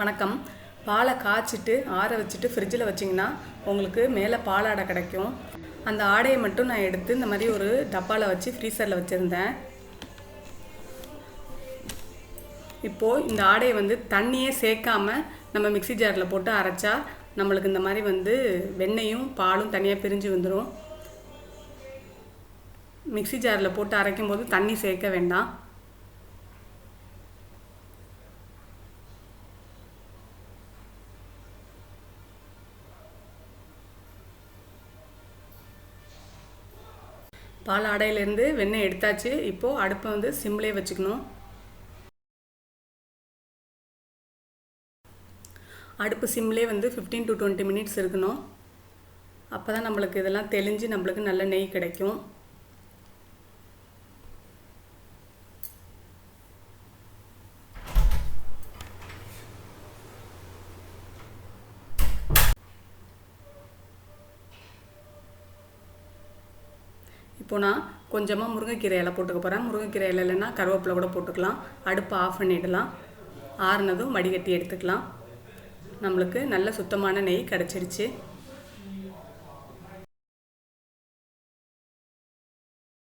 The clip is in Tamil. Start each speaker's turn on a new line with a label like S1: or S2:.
S1: வணக்கம். பாலை காய்ச்சிட்டு ஆற வச்சுட்டு ஃப்ரிட்ஜில் வச்சிங்கன்னா உங்களுக்கு மேலே பாலாடை கிடைக்கும். அந்த ஆடையை மட்டும் நான் எடுத்து இந்த மாதிரி ஒரு டப்பாவில் வச்சு ஃப்ரீசரில் வச்சுருந்தேன். இப்போது இந்த ஆடையை வந்து தண்ணியே சேர்க்காம நம்ம மிக்ஸி ஜாரில் போட்டு அரைச்சா நம்மளுக்கு இந்த மாதிரி வந்து வெண்ணையும் பாலும் தனியாக பிரிஞ்சு வந்துடும் மிக்ஸி ஜாரில் போட்டு அரைக்கும் போது தண்ணி சேர்க்க வேண்டாம். பால் ஆடையிலேருந்து வெண்ணெய் எடுத்தாச்சு. இப்போது அடுப்பை வந்து சிம்லேயே வச்சுக்கணும். அடுப்பு சிம்லேயே வந்து ஃபிஃப்டீன் டு டுவெண்ட்டி மினிட்ஸ் இருக்கணும். அப்போ தான் நம்மளுக்கு இதெல்லாம் தெளிஞ்சு நம்மளுக்கு நல்ல நெய் கிடைக்கும். இப்போ நான் கொஞ்சமாக முருங்கைக்கீரை இலை போட்டுக்க போகிறேன் முருங்கைக்கீரை இலை இல்லைன்னா கருவேப்பிலை கூட போட்டுக்கலாம். அடுப்பை ஆஃப் பண்ணிடலாம். ஆறுனதும் வடிகட்டி எடுத்துக்கலாம். நம்மளுக்கு நல்ல சுத்தமான நெய் கிடச்சிருச்சு.